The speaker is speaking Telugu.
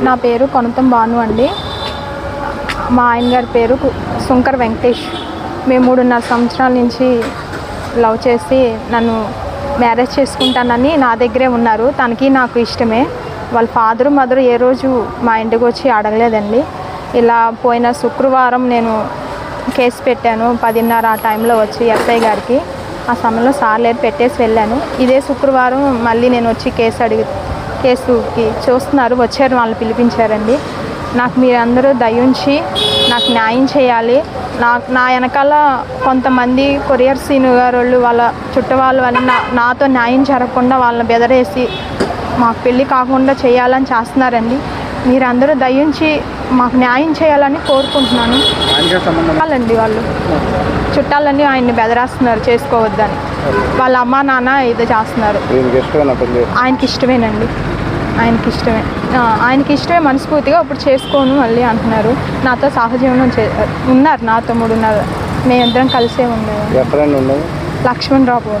నా పేరు కొనతం భాను అండి. మా ఆయన గారి పేరు కు- శంకర్ వెంకటేష్. మేము మూడున్నర సంవత్సరాల నుంచి లవ్ చేసి నన్ను మ్యారేజ్ చేసుకుంటానని నా దగ్గరే ఉన్నారు. తనకి నాకు ఇష్టమే. వాళ్ళ ఫాదరు మదర్ ఏ రోజు మా ఇంటికి వచ్చి అడగలేదండి ఇలా పోయిన శుక్రవారం నేను కేసు పెట్టాను. పదిన్నర ఆ టైంలో వచ్చి ఎస్ఐ గారికి. ఆ సమయంలో సార్లేరు పెట్టేసి వెళ్ళాను. ఇదే శుక్రవారం మళ్ళీ నేను వచ్చి కేసు అడిగి కేసుకి చూస్తున్నారు వచ్చారు వాళ్ళు పిలిపించారండి. నాకు మీరందరూ దయించి నాకు న్యాయం చేయాలి. నా నా వెనకాల కొంతమంది కొరియర్ సీను గారు వాళ్ళు వాళ్ళ చుట్టవాళ్ళు వాళ్ళు నా నాతో న్యాయం జరగకుండా వాళ్ళని బెదరేసి మాకు పెళ్ళి కాకుండా చేయాలని చేస్తున్నారండి. మీరందరూ దయించి మాకు న్యాయం చేయాలని కోరుకుంటున్నాను. చుట్టాలండి వాళ్ళు. చుట్టాలన్నీ ఆయన్ని బెదరేస్తున్నారు చేసుకోవద్దని. వాళ్ళ అమ్మ నాన్న ఇది చేస్తున్నారు. ఆయనకి ఇష్టమేనండి. ఆయనకి ఇష్టమే. ఆయనకి ఇష్టమే మనస్ఫూర్తిగా ఇప్పుడు చేసుకోను మళ్ళీ అంటున్నారు. నాతో సహజీవనం చే ఉన్నారు నాతో మూడున్నర మేమిద్దరం కలిసే ఉండేది? ఉండదు లక్ష్మణ్ రావు